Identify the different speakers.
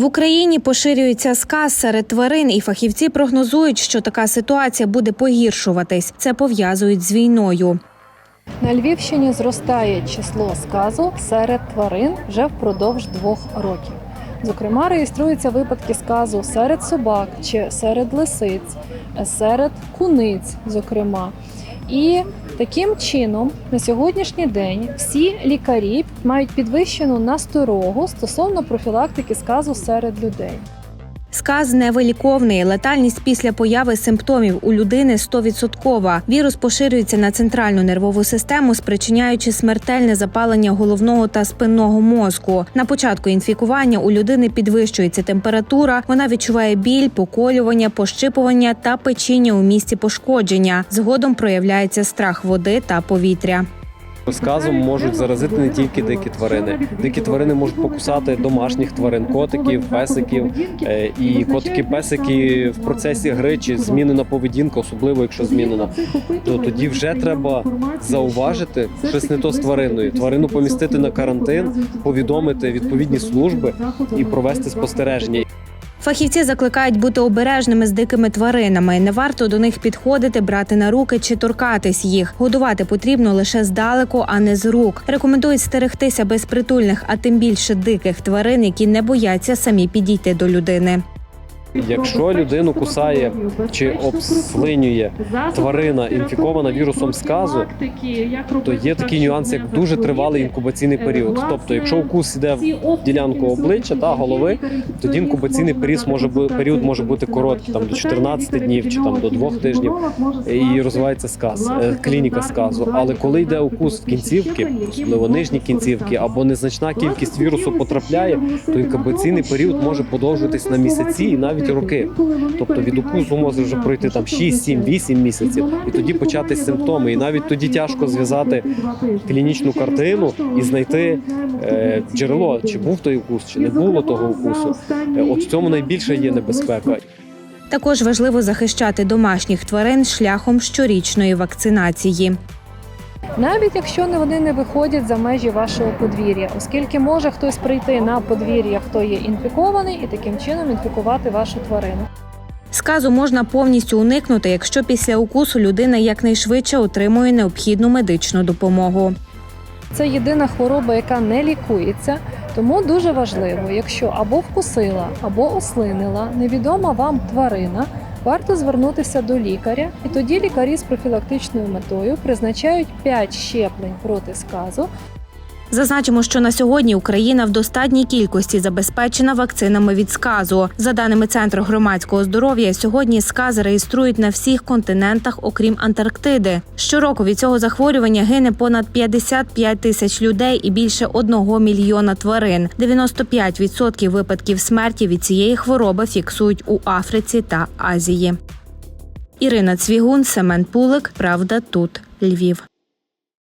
Speaker 1: В Україні поширюється сказ серед тварин, і фахівці прогнозують, що така ситуація буде погіршуватись. Це пов'язують з війною.
Speaker 2: На Львівщині зростає число сказу серед тварин вже впродовж двох років. Зокрема, реєструються випадки сказу серед собак чи серед лисиць, серед куниць, зокрема. І таким чином на сьогоднішній день всі лікарі мають підвищену насторогу стосовно профілактики сказу серед людей.
Speaker 1: Сказ невиліковний. Летальність після появи симптомів у людини 100%. Вірус поширюється на центральну нервову систему, спричиняючи смертельне запалення головного та спинного мозку. На початку інфікування у людини підвищується температура. Вона відчуває біль, поколювання, пощипування та печіння у місці пошкодження. Згодом проявляється страх води та повітря.
Speaker 3: Сказом можуть заразити не тільки дикі тварини. Дикі тварини можуть покусати домашніх тварин, котиків, песиків. Е, І котики, песики в процесі гри чи змінена поведінка, особливо якщо змінена, то тоді вже треба зауважити щось не то з твариною. Тварину помістити на карантин, повідомити відповідні служби і провести спостереження.
Speaker 1: Фахівці закликають бути обережними з дикими тваринами. Не варто до них підходити, брати на руки чи торкатись їх. Годувати потрібно лише здалеку, а не з рук. Рекомендують стерегтися безпритульних, а тим більше диких тварин, які не бояться самі підійти до людини.
Speaker 3: Якщо людину кусає чи обслинює тварина інфікована вірусом сказу, то є такий нюанс, як дуже тривалий інкубаційний період. Тобто, якщо укус іде в ділянку обличчя та голови, тоді інкубаційний період може бути період може бути короткий, там до 14 днів чи там до 2 тижнів, і розвивається сказ, е, клініка сказу. Але коли йде укус в кінцівки, особливо нижні кінцівки, або незначна кількість вірусу потрапляє, то інкубаційний період може подовжуватись на місяці і навіть роки. Тобто від укусу може вже пройти там 6, 7, 8 місяців, і тоді початись симптоми. І навіть тоді тяжко зв'язати клінічну картину і знайти е, джерело, чи був той укус, чи не було того укусу. Е, От в цьому найбільша є небезпека.
Speaker 1: Також важливо захищати домашніх тварин шляхом щорічної вакцинації.
Speaker 2: Навіть якщо вони не виходять за межі вашого подвір'я, оскільки може хтось прийти на подвір'я, хто є інфікований, і таким чином інфікувати вашу тварину.
Speaker 1: Сказу можна повністю уникнути, якщо після укусу людина якнайшвидше отримує необхідну медичну допомогу.
Speaker 2: Це єдина хвороба, яка не лікується. Тому дуже важливо, якщо або вкусила, або ослинила невідома вам тварина, варто звернутися до лікаря, і тоді лікарі з профілактичною метою призначають 5 щеплень проти сказу
Speaker 1: Зазначимо, що на сьогодні Україна в достатній кількості забезпечена вакцинами від сказу. За даними Центру громадського здоров'я, сьогодні сказ реєструють на всіх континентах, окрім Антарктиди. Щороку від цього захворювання гине понад 55 тисяч людей і більше одного мільйона тварин. 95% випадків смерті від цієї хвороби фіксують у Африці та Азії. Ірина Цвігун, Семен Пулик. Правда, тут Львів.